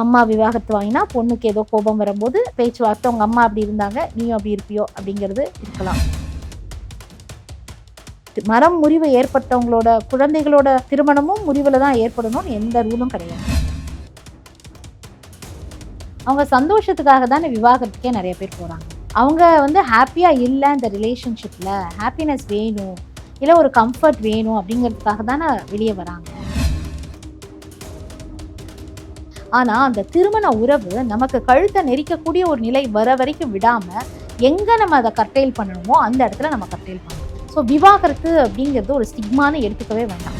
அம்மா விவாகரத்து வாங்கினா பொண்ணுக்கு ஏதோ கோபம் வரும்போது பேச்சுவார்த்தை உங்கள் அம்மா அப்படி இருந்தாங்க நீயும் அப்படி இருப்பியோ? அப்படிங்கிறது இருக்கலாம். மரம் முறிவு ஏற்பட்டவங்களோட குழந்தைகளோட திருமணமும் முறிவில் தான் ஏற்படணும்னு எந்த ரூலும் கிடையாது. அவங்க சந்தோஷத்துக்காக தானே விவாகரத்துக்கே நிறைய பேர் போகிறாங்க அவங்க வந்து ஹாப்பியாக இல்லை இந்த ரிலேஷன்ஷிப்பில் ஹாப்பினஸ் வேணும் இல்லை ஒரு கம்ஃபர்ட் வேணும் அப்படிங்கிறதுக்காக தானே வெளியே வராங்க. ஆனால் அந்த திருமண உறவு நமக்கு கழுத்தை நெரிக்கக்கூடிய ஒரு நிலை வர வரைக்கும் விடாமல் எங்கே நம்ம அதை கர்டெயில் பண்ணணுமோ அந்த இடத்துல நம்ம கர்டெயில் பண்ணணும். ஸோ விவாகரத்து அப்படிங்கிறது ஒரு ஸ்டிக்மானு எடுத்துக்கவே வேண்டாம்.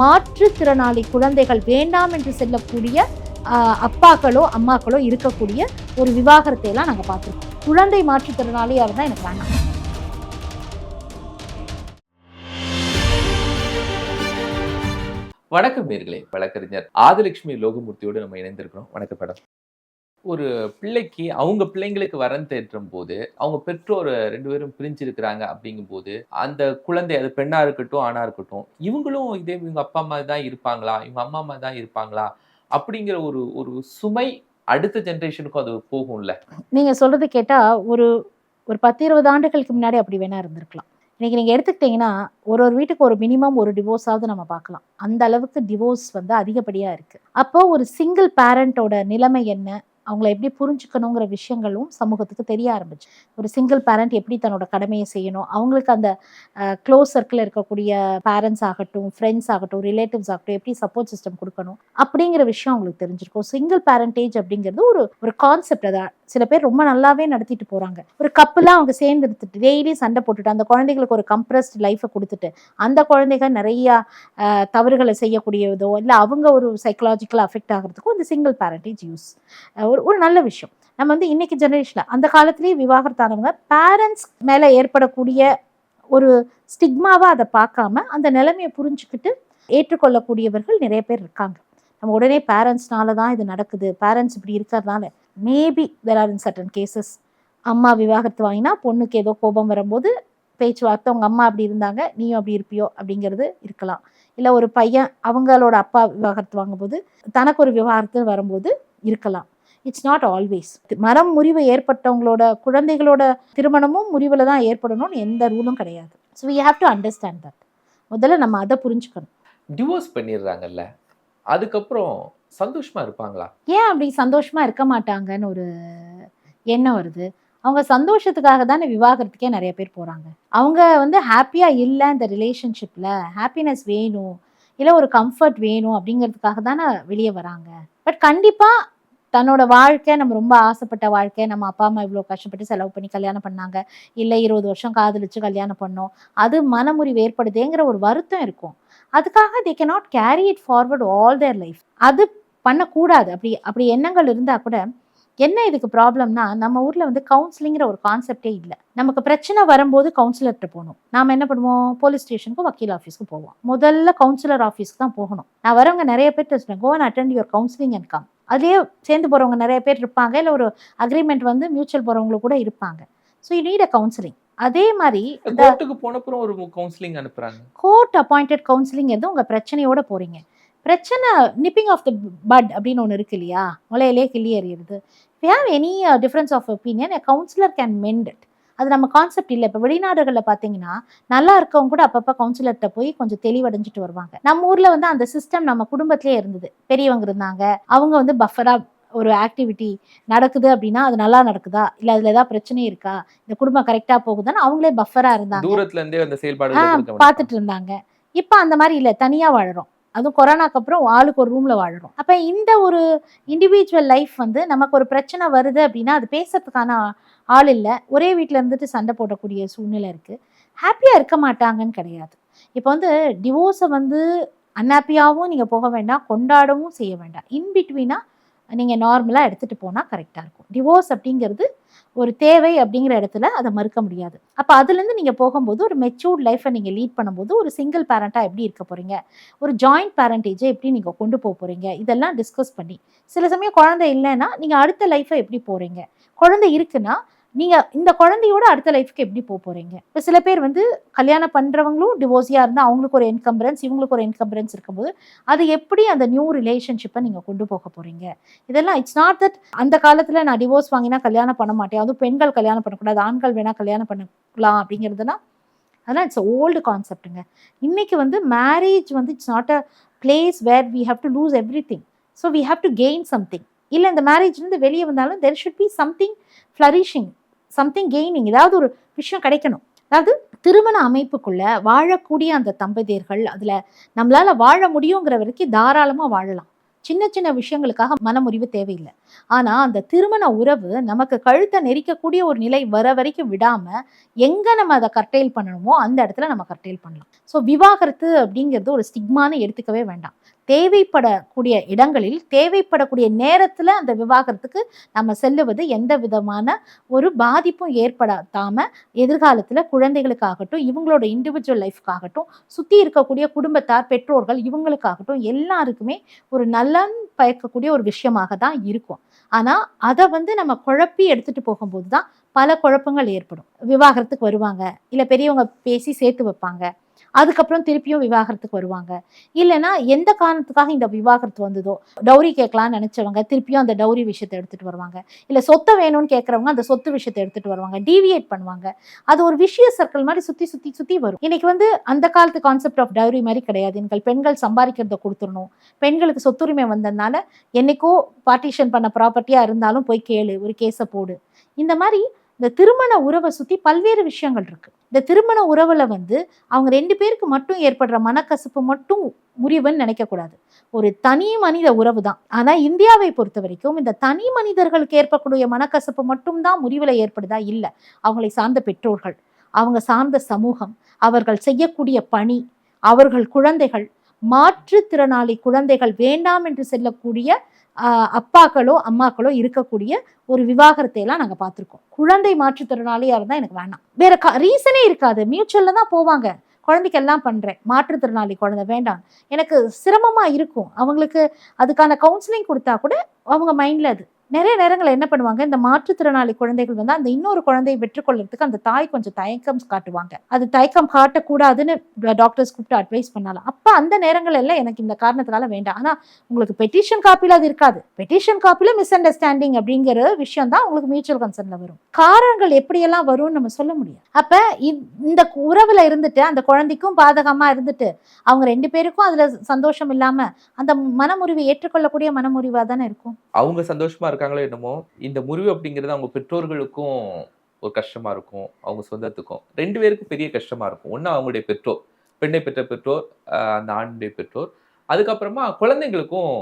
மாற்றுத்திறனாளி குழந்தைகள் வேண்டாம் என்று செல்லக்கூடிய அப்பாக்களோ அம்மாக்களோ இருக்கக்கூடிய ஒரு விவாகரத்தை எல்லாம் நாங்கள் பார்த்துருக்கோம். குழந்தை மாற்றுத்திறனாளியாக இருந்தால் எனக்கு வேண்டாம். வணக்கம் நேர்களே வழக்கறிஞர் ஆதிலட்சுமி லோகமூர்த்தியோடு நம்ம இணைந்திருக்கிறோம். வணக்கம் மேடம். ஒரு பிள்ளைக்கு அவங்க பிள்ளைங்களுக்கு வரன் தேற்றும் போது அவங்க பெற்றோர் ரெண்டு பேரும் பிரிஞ்சிருக்கிறாங்க அப்படிங்கும்போது அந்த குழந்தை அது பெண்ணா இருக்கட்டும் ஆணா இருக்கட்டும் இவங்களும் இதே இவங்க அப்பா அம்மா தான் இருப்பாங்களா? இவங்க அம்மா அம்மா தான் இருப்பாங்களா? அப்படிங்கிற ஒரு ஒரு சுமை அடுத்த ஜென்ரேஷனுக்கும் அது போகும்ல. நீங்கள் சொல்கிறது கேட்டால் ஒரு ஒரு பத்து இருபது ஆண்டுகளுக்கு முன்னாடி அப்படி வேணா இருந்திருக்கலாம். இன்னைக்கு நீங்கள் எடுத்துக்கிட்டிங்கன்னா ஒரு ஒரு வீட்டுக்கு ஒரு மினிமம் ஒரு டிவோர்ஸாவது நம்ம பார்க்கலாம். அந்த அளவுக்கு டிவோர்ஸ் வந்து அதிகப்படியாக இருக்குது அப்போ ஒரு சிங்கிள் பேரண்ட்டோட நிலைமை என்ன? அவங்கள எப்படி புரிஞ்சுக்கணுங்கிற விஷயங்களும் சமூகத்துக்கு தெரிய ஆரம்பிச்சு. ஒரு சிங்கிள் பேரண்ட் எப்படி தன்னோட கடமையை செய்யணும்? அவங்களுக்கு அந்த க்ளோஸ் சர்க்கிளில் இருக்கக்கூடிய பேரண்ட்ஸ் ஆகட்டும் ஃப்ரெண்ட்ஸ் ஆகட்டும் ரிலேட்டிவ்ஸ் ஆகட்டும் எப்படி சப்போர்ட் சிஸ்டம் கொடுக்கணும்? அப்படிங்கிற விஷயம் அவங்களுக்கு தெரிஞ்சிருக்கும். சிங்கிள் பேரண்டேஜ் அப்படிங்கிறது ஒரு ஒரு கான்செப்ட் அதை சில பேர் ரொம்ப நல்லாவே நடத்திட்டு போறாங்க. ஒரு கப்புலாம் அவங்க சேர்ந்து எடுத்துட்டு டெய்லி சண்டை போட்டுட்டு அந்த குழந்தைகளுக்கு ஒரு கம்ப்ரஸ்ட் லைஃப்பை கொடுத்துட்டு அந்த குழந்தைகள் நிறைய தவறுகளை செய்யக்கூடியதோ இல்லை அவங்க ஒரு சைக்கலாஜிக்கலாக அஃபெக்ட் ஆகிறதுக்கும் இந்த சிங்கிள் பேரண்டேஜ் யூஸ் ஒரு ஒரு நல்ல விஷயம். நம்ம வந்து இன்னைக்கு ஜெனரேஷனில் அந்த காலத்திலேயே விவாகரத்தானவங்க பேரண்ட்ஸ் மேலே ஏற்படக்கூடிய ஒரு ஸ்டிக்மாவாக அதை பார்க்காம அந்த நிலைமையை புரிஞ்சுக்கிட்டு ஏற்றுக்கொள்ளக்கூடியவர்கள் நிறைய பேர் இருக்காங்க. நம்ம உடனே பேரண்ட்ஸ்னால தான் இது நடக்குது. பேரண்ட்ஸ் இப்படி இருக்கிறதுனால maybe there are in certain cases அம்மா விவாகரத்து வாங்கினா பொண்ணுக்கு ஏதோ கோபம் வரும்போது பேச்சுவார்த்தை உங்கள் அம்மா அப்படி இருந்தாங்க நீயும் அப்படி இருப்பியோ? அப்படிங்கிறது இருக்கலாம். இல்லை ஒரு பையன் அவங்களோட அப்பா விவாகரத்து வாங்கும்போது தனக்கு ஒரு விவாகரத்து வரும்போது இருக்கலாம். இட்ஸ் நாட் ஆல்வேஸ் மரம் முறிவு ஏற்பட்டவங்களோட குழந்தைகளோட திருமணமும் முறிவில் தான் ஏற்படணும்னு எந்த ரூலும் கிடையாது. So we have to understand that முதல்ல நம்ம அதை புரிஞ்சுக்கணும். டிவோர்ஸ் பண்ணிடுறாங்கல்ல. அதுக்கப்புறம் சந்தோஷமா இருப்பாங்களா? ஏன் அப்படி சந்தோஷமா இருக்க மாட்டாங்கன்னு ஒரு எண்ணம் வருது. அவங்க சந்தோஷத்துக்காக தானே விவாகரத்துக்கே நிறைய பேர் போறாங்க. அவங்க வந்து ஹாப்பியா இல்லை இந்த ரிலேஷன்ஷிப்ல ஹாப்பினஸ் வேணும் இல்லை ஒரு கம்ஃபர்ட் வேணும் அப்படிங்கிறதுக்காக தானே வெளியே வராங்க. பட் கண்டிப்பா தன்னோட வாழ்க்கை நம்ம ரொம்ப ஆசைப்பட்ட வாழ்க்கை நம்ம அப்பா அம்மா இவ்வளோ கஷ்டப்பட்டு செலவு பண்ணி கல்யாணம் பண்ணாங்க. இல்லை இருபது வருஷம் காதலிச்சு கல்யாணம் பண்ணோம். அது மனமுறிவு ஏற்படுதேங்கிற ஒரு வருத்தம் இருக்கும். அதுக்காக they cannot carry it forward all their life அது பண்ணக்கூடாது. அப்படி அப்படி எண்ணங்கள் இருந்தால் கூட என்ன இதுக்கு ப்ராப்ளம்னா நம்ம ஊரில் வந்து கவுன்சிலிங்கிற ஒரு கான்செப்டே இல்லை. நமக்கு பிரச்சனை வரும்போது கவுன்சிலர்கிட்ட போகணும். நாம் என்ன பண்ணுவோம்? போலீஸ் ஸ்டேஷனுக்கும் வக்கீல் ஆஃபீஸ்க்கு போவோம். முதல்ல கவுன்சிலர் ஆஃபீஸ்க்கு தான் போகணும். நான் வரவங்க நிறைய பேர் சொல்லுவேன் go and attend your counselling and come அதுலேயே சேர்ந்து போகிறவங்க நிறைய பேர் இருப்பாங்க. இல்லை ஒரு அக்ரிமெண்ட் வந்து மியூச்சுவல் போகிறவங்களும் கூட இருப்பாங்க. So you need a counselling அதே மாதிரி இந்த கோர்ட்டுக்கு போனப்புறம் ஒரு கவுன்சிலிங் அனுப்புறாங்க. கோர்ட் அப்பாயிண்டட் கவுன்சிலிங் எதுவும் உங்கள் பிரச்சனையோட போகிறீங்க பிரச்சனை நிப்பிங் ஆஃப் த பட் அப்படின்னு ஒன்று இருக்கு இல்லையா? முளையிலே கிள்ளி எறியுறது. You have any difference of opinion a counsellor can mend அது நம்ம கான்செப்ட் இல்லை. இப்போ வெளிநாடுகளில் பார்த்தீங்கன்னா நல்லா இருக்கவங்க கூட அப்பப்போ கவுன்சிலர்கிட்ட போய் கொஞ்சம் தெளிவடைஞ்சிட்டு வருவாங்க. நம்ம ஊரில் வந்து அந்த சிஸ்டம் நம்ம குடும்பத்திலே இருந்தது. பெரியவங்க இருந்தாங்க. அவங்க வந்து பஃபராக ஒரு ஆக்டிவிட்டி நடக்குது அப்படின்னா அது நல்லா நடக்குதா? இல்லை அதில் ஏதாவது பிரச்சனை இருக்கா? இந்த குடும்பம் கரெக்டாக போகுதான்னு அவங்களே பஃபராக இருந்தாங்க. தூரத்துல இருந்தே அந்த ஆ செயல்பாடு பார்த்துட்டு இருந்தாங்க. இப்போ அந்த மாதிரி இல்லை. தனியாக வாழுறோம். அதுவும் கொரோனாக்கு அப்புறம் ஆளுக்கு ஒரு ரூமில் வாழறோம். அப்போ இந்த ஒரு இண்டிவிஜுவல் லைஃப் வந்து நமக்கு ஒரு பிரச்சனை வருது அப்படின்னா அது பேசுறதுக்கான ஆள் இல்லை. ஒரே வீட்டில் இருந்துட்டு சண்டை போடக்கூடிய சூழ்நிலை இருக்குது ஹாப்பியாக இருக்க மாட்டாங்கன்னு கிடையாது. இப்போ வந்து டிவோர்ஸை வந்து அன்ஹாப்பியாகவும் நீங்கள் போக வேண்டாம் கொண்டாடவும் செய்ய வேண்டாம். இன்பிட்வீனாக நீங்கள் நார்மலாக எடுத்துகிட்டு போனால் கரெக்டாக இருக்கும். டிவோர்ஸ் அப்படிங்கிறது ஒரு தேவை அப்படிங்கிற இடத்துல அதை மறுக்க முடியாது. அப்போ அதுலேருந்து நீங்கள் போகும்போது ஒரு மெச்சூர்ட் லைஃப்பை நீங்கள் லீட் பண்ணும்போது ஒரு சிங்கிள் பேரண்ட்டாக எப்படி இருக்க போகிறீங்க ஒரு ஜாயிண்ட் பேரண்டேஜை எப்படி நீங்கள் கொண்டு போக போகிறீங்க இதெல்லாம் டிஸ்கஸ் பண்ணி. சில சமயம் குழந்தை இல்லைன்னா நீங்கள் அடுத்த லைஃப்பை எப்படி போகிறீங்க குழந்தை இருக்குன்னா நீங்கள் இந்த குழந்தையோட அடுத்த லைஃப்க்கு எப்படி போக போகிறீங்க இப்போ சில பேர் வந்து கல்யாணம் பண்ணுறவங்களும் டிவோர்ஸியாக இருந்தால் அவங்களுக்கு ஒரு என்கம்பரன்ஸ் இவங்களுக்கு ஒரு என்கம்பரன்ஸ் இருக்கும்போது அது எப்படி அந்த நியூ ரிலேஷன்ஷிப்பை நீங்கள் கொண்டு போக போகிறீங்க இதெல்லாம் இட்ஸ் நாட் தட் அந்த காலத்தில் நான் டிவோர்ஸ் வாங்கினா கல்யாணம் பண்ண மாட்டேன். அதுவும் பெண்கள் கல்யாணம் பண்ணக்கூடாது ஆண்கள் வேணால் கல்யாணம் பண்ணலாம் அப்படிங்கிறதுலாம் அதெல்லாம் இட்ஸ் ஓல்டு கான்செப்ட்டுங்க இன்றைக்கி வந்து மேரேஜ் வந்து it's not a place where we have to lose everything so we have to gain something இல்லை இந்த மேரேஜ்லேருந்து வெளியே வந்தாலும் there should be something flourishing something gaining ஏதாவது ஒரு விஷயம் கிடைக்கணும். அதாவது திருமண அமைப்புக்குள்ள வாழக்கூடிய அந்த தம்பதியர்கள் அதில் நம்மளால வாழ முடியுங்கிற வரைக்கும் தாராளமாக வாழலாம். சின்ன சின்ன விஷயங்களுக்காக மனமுறிவு தேவையில்லை. ஆனா அந்த திருமண உறவு நமக்கு கழுத்தை நெரிக்கக்கூடிய ஒரு நிலை வர வரைக்கும் விடாம எங்க நம்ம அதை கர்டைல் பண்ணணுமோ அந்த இடத்துல நம்ம கர்டைல் பண்ணலாம். ஸோ விவாகரத்து அப்படிங்கிறது ஒரு ஸ்டிக்மானு எடுத்துக்கவே வேண்டாம். தேவைப்படக்கூடிய இடங்களில் தேவைப்படக்கூடிய நேரத்தில் அந்த விவாகரத்துக்கு நம்ம செல்லுவது எந்த விதமான ஒரு பாதிப்பும் ஏற்படாம எதிர்காலத்தில் குழந்தைகளுக்காகட்டும் இவங்களோட இண்டிவிஜுவல் லைஃப்காகட்டும் சுற்றி இருக்கக்கூடிய குடும்பத்தார் பெற்றோர்கள் இவங்களுக்காகட்டும் எல்லாருக்குமே ஒரு நலன் பயக்கக்கூடிய ஒரு விஷயமாக தான் இருக்கும். ஆனால் அதை வந்து நம்ம குழப்பி எடுத்துகிட்டு போகும்போது தான் பல குழப்பங்கள் ஏற்படும். விவாகரத்துக்கு வருவாங்க இல்லை பெரியவங்க பேசி சேர்த்து வைப்பாங்க அதுக்கப்புறம் திருப்பியும் விவாகரத்துக்கு வருவாங்க. இல்லைன்னா எந்த காரணத்துக்காக இந்த விவாகரத்து வந்ததோ டௌரி கேட்கலாம்னு நினச்சவங்க திருப்பியும் அந்த டௌரி விஷயத்தை எடுத்துகிட்டு வருவாங்க. இல்லை சொத்தை வேணும்னு கேட்குறவங்க அந்த சொத்து விஷயத்தை எடுத்துகிட்டு வருவாங்க. டீவியேட் பண்ணுவாங்க. அது ஒரு விஷய சர்க்கிள் மாதிரி சுற்றி சுற்றி சுற்றி வரும். இன்னைக்கு வந்து அந்த காலத்து கான்செப்ட் ஆஃப் டௌரி மாதிரி கிடையாது. எங்கள் பெண்கள் சம்பாதிக்கிறத கொடுத்துடணும். பெண்களுக்கு சொத்துரிமை வந்ததுனால என்னைக்கோ பார்ட்டிஷன் பண்ண ப்ராப்பர்ட்டியாக இருந்தாலும் போய் கேளு ஒரு கேஸை போடு. இந்த மாதிரி இந்த திருமண உறவை சுற்றி பல்வேறு விஷயங்கள் இருக்கு. இந்த திருமண உறவில் வந்து அவங்க ரெண்டு பேருக்கு மட்டும் ஏற்படுற மனக்கசப்பு மட்டும் முறிவுன்னு நினைக்கக்கூடாது ஒரு தனி மனித உறவு தான். ஆனால் இந்தியாவை பொறுத்த வரைக்கும் இந்த தனி மனிதர்களுக்கு ஏற்படக்கூடிய மனக்கசப்பு மட்டும்தான் முறிவில் ஏற்படுதா? இல்லை. அவங்களை சார்ந்த பெற்றோர்கள் அவங்க சார்ந்த சமூகம் அவர்கள் செய்யக்கூடிய பணி அவர்கள் குழந்தைகள் மாற்றுத்திறனாளி குழந்தைகள் வேண்டாம் என்று செல்லக்கூடிய அப்பாக்களோ அம்மாக்களோ இருக்கக்கூடிய ஒரு விவாகரத்தை எல்லாம் பார்த்துருக்கோம். குழந்தை மாற்றுத்திறனாளியாக இருந்தால் எனக்கு வேணாம். வேற ரீசனே இருக்காது. மியூச்சுவல்ல தான் போவாங்க. குழந்தைக்கு எல்லாம் மாற்றுத்திறனாளி குழந்தை வேண்டாம். எனக்கு சிரமமாக இருக்கும். அவங்களுக்கு அதுக்கான கவுன்சிலிங் கொடுத்தா கூட அவங்க மைண்டில் அது நிறைய நேரங்கள் என்ன பண்ணுவாங்க? இந்த மாற்றுத்திறனாளி குழந்தைகள் வந்து அந்த இன்னொரு குழந்தையை பெற்றுக்கொள்றதுக்கு அந்த தாய் கொஞ்சம் தயக்கம் காட்டுவாங்க. அது தயக்கம் காட்டக்கூடாதுன்னு டாக்டர்ஸ் கூப்பிட்டு அட்வைஸ் பண்ணலாம். அப்போ அந்த நேரங்கள் எல்லாம் எனக்கு இந்த காரணத்துக்காக வேண்டாம். ஆனால் உங்களுக்கு பெட்டிஷன் காப்பியில் அது இருக்காது. பெட்டிஷன் காப்பியில் மிஸ் அண்டர்ஸ்டாண்டிங் அப்படிங்கிற விஷயம் தான் உங்களுக்கு மியூச்சுவல் கன்சர்னில் வரும். காரணங்கள் எப்படியெல்லாம் வரும்னு நம்ம சொல்ல முடியும் அப்போ இந்த உறவில் இருந்துட்டு அந்த குழந்தைக்கும் பாதகமாக இருந்துட்டு அவங்க ரெண்டு பேருக்கும் அதில் சந்தோஷம் இல்லாமல் அந்த மனமுறிவை ஏற்றுக்கொள்ளக்கூடிய மனமுறிவாக தானே இருக்கும்? அவங்க சந்தோஷமாக இருக்காங்களோ என்னமோ இந்த முறிவு அப்படிங்கிறது அவங்க பெற்றோர்களுக்கும் ஒரு கஷ்டமா இருக்கும் அவங்க சொந்தத்துக்கும். ரெண்டு பேருக்கும் பெரிய கஷ்டமா இருக்கும். ஒன்று அவங்களுடைய பெற்றோர் பெண்ணை பெற்ற பெற்றோர் அந்த ஆணுடைய பெற்றோர். அதுக்கப்புறமா குழந்தைங்களுக்கும்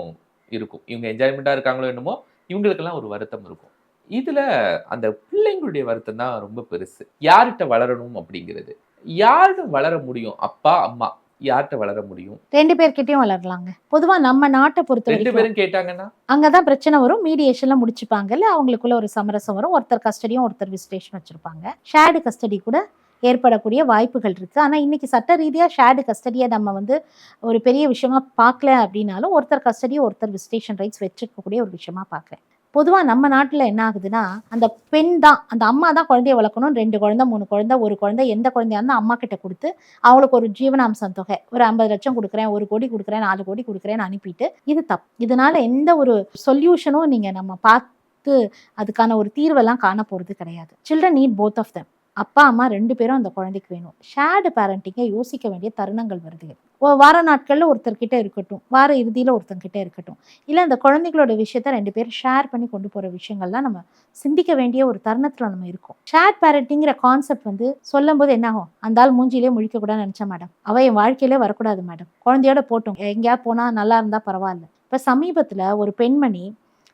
இருக்கும். இவங்க என்ஜாய்மெண்ட்டாக இருக்காங்களோ என்னமோ இவங்களுக்கெல்லாம் ஒரு வருத்தம் இருக்கும். இதில் அந்த பிள்ளைங்களுடைய வருத்தம் தான் ரொம்ப பெருசு. யார்கிட்ட வளரணும் அப்படிங்கிறது. யார்கிட்ட வளர முடியும்? அப்பா அம்மா. யார்கிட்ட வளர முடியும்? ரெண்டு பேர்கிட்டயும் வளரலாங்க. பொதுவா நம்ம நாட்டை பொறுத்த ரெண்டு பேரும் கேட்டாங்கன்னா? அங்கதான் பிரச்சனை வரும். மீடியேஷன்ல முடிச்சுப்பாங்கல்ல அவங்களுக்குள்ள ஒரு சமரசம் வரும். ஒருத்தர் கஸ்டடியும் ஒருத்தர் விசிட்டேஷன் வச்சிருப்பாங்க. ஷேர்டு கஸ்டடி கூட ஏற்படக்கூடிய வாய்ப்புகள் இருக்கு. ஆனா இன்னைக்கு சட்ட ரீதியா ஷேர்டு கஸ்டடியை நம்ம வந்து ஒரு பெரிய விஷயமா பார்க்கல அப்படின்னாலும் ஒருத்தர் கஸ்டடியும் ஒருத்தர் விசிட்டேஷன் ரைட்ஸ் வச்சிருக்கக்கூடிய ஒரு விஷயமா பார்க்குறேன். பொதுவாக நம்ம நாட்டில் என்ன ஆகுதுன்னா அந்த பெண் தான் அந்த அம்மா தான் குழந்தைய வளர்க்கணும். ரெண்டு குழந்தை மூணு குழந்தை ஒரு குழந்தை எந்த குழந்தையா இருந்தால் அம்மா கிட்ட கொடுத்து அவங்களுக்கு ஒரு ஜீவனாம்சம் தொகை. ஒரு ஐம்பது லட்சம் கொடுக்குறேன் ஒரு கோடி கொடுக்குறேன் நாலு கோடி கொடுக்குறேன்னு அனுப்பிட்டு இது தப்பு இதனால எந்த ஒரு சொல்யூஷனும் நீங்கள் நம்ம பார்த்து அதுக்கான ஒரு தீர்வெல்லாம் காண போகிறது கிடையாது. Children need both of them அப்பா அம்மா ரெண்டு பேரும் அந்த குழந்தைக்கு வேணும். ஷேர்டு பேரண்டிங்கை யோசிக்க வேண்டிய தருணங்கள் வருது. வார நாட்களில் ஒருத்தர்கிட்ட இருக்கட்டும் வார இறுதியில் ஒருத்தர்கிட்ட இருக்கட்டும். இல்லை அந்த குழந்தைகளோட விஷயத்த ரெண்டு பேரும் ஷேர் பண்ணி கொண்டு போகிற விஷயங்கள்லாம் நம்ம சிந்திக்க வேண்டிய ஒரு தருணத்தில் நம்ம இருக்கோம். ஷேர் பேரண்டிங்கிற கான்செப்ட் வந்து சொல்லும் போது அந்த ஆள் மூஞ்சிலே முழிக்க நினச்சா மேடம் அவள் என் வாழ்க்கையிலே வரக்கூடாது மேடம் குழந்தையோட போட்டோம். எங்கேயா போனால் நல்லா இருந்தால் பரவாயில்ல. இப்போ சமீபத்தில் ஒரு பெண்மணி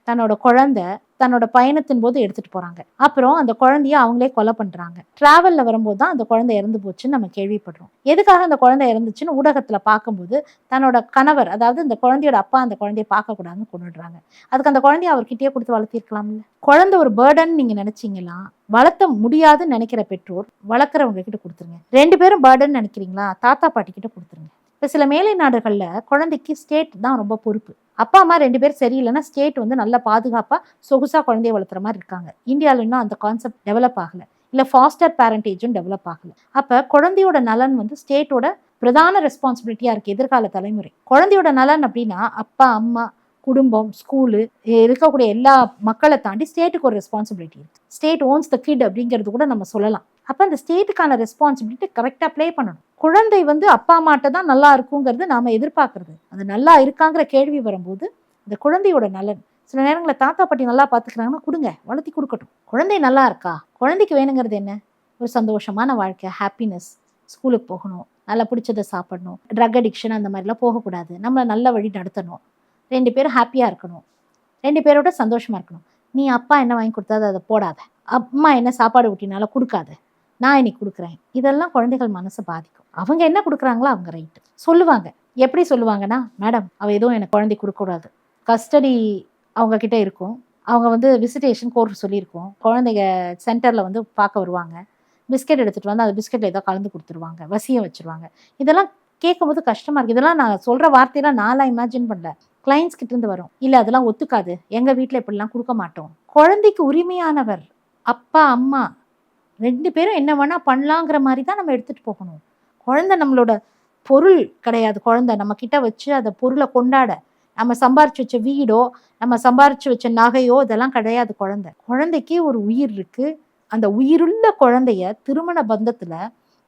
தன்னோட குழந்தை தன்னோட பயணத்தின் போது எடுத்துட்டு போறாங்க. அப்புறம் அந்த குழந்தைய அவங்களே கொலை பண்றாங்க. டிராவல்ல வரும்போது தான் அந்த குழந்தை இறந்து போச்சுன்னு நம்ம கேள்விப்படுறோம். எதுக்காக அந்த குழந்தை இறந்துச்சுன்னு ஊடகத்துல பார்க்கும்போது தன்னோட கணவர் அதாவது இந்த குழந்தையோட அப்பா அந்த குழந்தைய பார்க்க கூடாதுன்னு கொண்டுடுறாங்க. அதுக்கு அந்த குழந்தைய அவர்கிட்டயே கொடுத்து வளர்த்திருக்கலாம்ல. குழந்தை ஒரு பேர்டன் நீங்க நினைச்சீங்களா? வளர்த்த முடியாதுன்னு நினைக்கிற பெற்றோர் வளர்க்குறவங்க கிட்ட கொடுத்துருங்க. ரெண்டு பேரும் பேர்டன் நினைக்கிறீங்களா? தாத்தா பாட்டி கிட்ட கொடுத்துருங்க. இப்போ சில மேலை நாடுகளில் குழந்தைக்கு ஸ்டேட் தான் ரொம்ப பொறுப்பு. அப்பா அம்மா ரெண்டு பேரும் சரியில்லைன்னா ஸ்டேட் வந்து நல்ல பாதுகாப்பாக சொகுசாக குழந்தைய வளர்த்துற மாதிரி இருக்காங்க. இந்தியாவில் இன்னும் அந்த கான்செப்ட் டெவலப் ஆகலை. இல்லை ஃபாஸ்டர் பேரண்டேஜும் டெவலப் ஆகலை. அப்போ குழந்தையோட நலன் வந்து ஸ்டேட்டோட பிரதான ரெஸ்பான்சிபிலிட்டியாக இருக்குது எதிர்கால தலைமுறை. குழந்தையோட நலன் அப்படின்னா அப்பா அம்மா குடும்பம் ஸ்கூலு இருக்கக்கூடிய எல்லா மக்களை தாண்டி ஸ்டேட்டுக்கு ஒரு ரெஸ்பான்சிபிலிட்டி இருக்குது ஸ்டேட் ஓன்ஸ் த கிட் அப்படிங்கிறது கூட நம்ம சொல்லலாம். அப்போ அந்த ஸ்டேட்டுக்கான ரெஸ்பான்சிபிலிட்டி கரெக்டாக ப்ளே பண்ணணும். குழந்தை வந்து அப்பா அம்மாட்ட தான் நல்லா இருக்குங்கிறது நாம் எதிர்பார்க்கறது. அது நல்லா இருக்காங்கிற கேள்வி வரும்போது இந்த குழந்தையோட நலன். சில நேரங்களில் தாத்தா பாட்டி நல்லா பார்த்துக்கிறாங்கன்னா கொடுங்க வளர்த்தி கொடுக்கட்டும். குழந்தை நல்லா இருக்கா? குழந்தைக்கு வேணுங்கிறது என்ன? ஒரு சந்தோஷமான வாழ்க்கை ஹாப்பினஸ் ஸ்கூலுக்கு போகணும் நல்லா பிடிச்சதை சாப்பிடணும். ட்ரக் அடிக்ஷன் அந்த மாதிரிலாம் போகக்கூடாது. நம்மளை நல்ல வழி நடத்தணும். ரெண்டு பேரும் ஹாப்பியாக இருக்கணும். ரெண்டு பேரோட சந்தோஷமாக இருக்கணும். நீ அப்பா என்ன வாங்கி கொடுத்தாது அதை போடாத. அம்மா என்ன சாப்பாடு ஊட்டினாலும் கொடுக்காத. நான் இன்னைக்கு கொடுக்குறேன். இதெல்லாம் குழந்தைகள் மனசை பாதிக்கும். அவங்க என்ன கொடுக்குறாங்களோ அவங்க ரைட்டு சொல்லுவாங்க. எப்படி சொல்லுவாங்கன்னா மேடம் அவள் எதுவும் எனக்கு குழந்தை கொடுக்கக்கூடாது கஸ்டடி அவங்க கிட்ட இருக்கும். அவங்க வந்து விசிட்டேஷன் கோர்ஸ் சொல்லியிருக்கோம். குழந்தைங்க சென்டரில் வந்து பார்க்க வருவாங்க. பிஸ்கெட் எடுத்துகிட்டு வந்து அந்த பிஸ்கெட்டில் ஏதோ கலந்து கொடுத்துருவாங்க. வசியம் வச்சுருவாங்க. இதெல்லாம் கேட்கும்போது கஷ்டமாக இருக்குது இதெல்லாம் நான் சொல்கிற வார்த்தையெல்லாம் நான்லாம் இமேஜின் பண்ணல. கிளைண்ட்ஸ் கிட்டேருந்து வரும். இல்லை அதெல்லாம் ஒத்துக்காது. எங்கள் வீட்டில் இப்படிலாம் கொடுக்க மாட்டோம். குழந்தைக்கு உரிமையானவர் அப்பா அம்மா ரெண்டு பேரும் என்ன வேணால் பண்ணலாங்கிற மாதிரி தான் நம்ம எடுத்துகிட்டு போகணும். குழந்தை நம்மளோட பொருள் கிடையாது. குழந்தை நம்ம கிட்ட வச்சு அதை பொருளை கொண்டாட. நம்ம சம்பாரிச்சு வச்ச வீடோ நம்ம சம்பாரிச்சு வச்ச நகையோ இதெல்லாம் கிடையாது குழந்தை. குழந்தைக்கே ஒரு உயிர் இருக்கு. அந்த உயிருள்ள குழந்தைய திருமண பந்தத்துல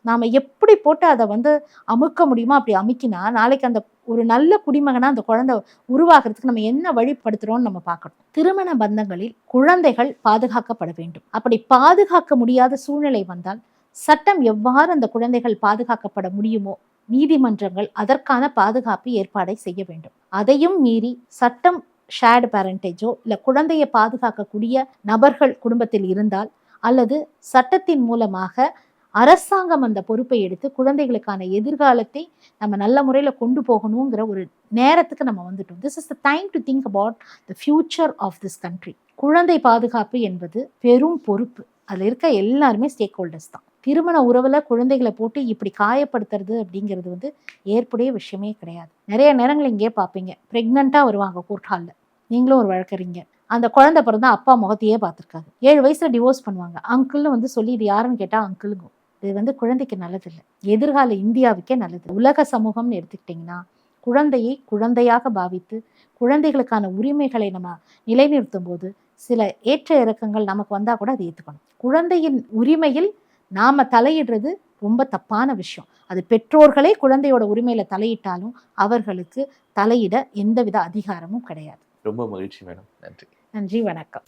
நாம எப்படி போட்டு அதை வந்து அமுக்க முடியுமோ அப்படி அமுக்கினா நாளைக்கு அந்த ஒரு நல்ல குடிமகனாக அந்த குழந்தை உருவாகிறதுக்கு நம்ம என்ன வழிப்படுத்துறோம்னு நம்ம பார்க்கணும். திருமண பந்தங்களில் குழந்தைகள் பாதுகாக்கப்பட வேண்டும். அப்படி பாதுகாக்க முடியாத சூழ்நிலை வந்தால் சட்டம் எவ்வாறு அந்த குழந்தைகள் பாதுகாக்கப்பட முடியுமோ நீதிமன்றங்கள் அதற்கான பாதுகாப்பு ஏற்பாடை செய்ய வேண்டும். அதையும் மீறி சட்டம் ஷேர்டு பேரண்டேஜோ இல்லை குழந்தையை பாதுகாக்கக்கூடிய நபர்கள் குடும்பத்தில் இருந்தால் அல்லது சட்டத்தின் மூலமாக அரசாங்கம் அந்த பொறுப்பை எடுத்து குழந்தைகளுக்கான எதிர்காலத்தை நம்ம நல்ல முறையில் கொண்டு போகணுங்கிற ஒரு நேரத்துக்கு நம்ம வந்துட்டோம். This is the time to think about the future of this country குழந்தை பாதுகாப்பு என்பது பெரும் பொறுப்பு. அதில் இருக்க எல்லாருமே ஸ்டேக் ஹோல்டர்ஸ் தான். திருமண உறவில் குழந்தைகளை போட்டு இப்படி காயப்படுத்துறது அப்படிங்கிறது வந்து ஏற்புடைய விஷயமே கிடையாது. நிறைய நேரங்கள் இங்கே பார்ப்பீங்க. ப்ரெக்னெண்ட்டாக வருவாங்க கோர்ட் ஹாலில் நீங்களும் ஒரு வழக்கறிங்க அந்த குழந்தை பிறந்தா அப்பா முகத்தையே பார்த்துருக்காது ஏழு வயசில் டிவோர்ஸ் பண்ணுவாங்க. அங்கிள்னு வந்து சொல்லி இது யாருன்னு கேட்டால் அங்கிளுங்க இது வந்து குழந்தைக்கு நல்லதில்லை. எதிர்கால இந்தியாவுக்கே நல்லது. உலக சமூகம்னு எடுத்துக்கிட்டிங்கன்னா குழந்தையை குழந்தையாக பாவித்து குழந்தைகளுக்கான உரிமைகளை நம்ம நிலைநிறுத்தும் போது சில ஏற்ற இறக்கங்கள் நமக்கு வந்தால் கூட அதை ஏற்றுக்கணும் குழந்தையின் உரிமையில் நாம தலையிடுறது ரொம்ப தப்பான விஷயம். அது பெற்றோர்களே குழந்தையோட உரிமையில தலையிட்டாலும் அவர்களுக்கு தலையிட எந்தவித அதிகாரமும் கிடையாது. ரொம்ப மகிழ்ச்சி மேடம். நன்றி. நன்றி வணக்கம்.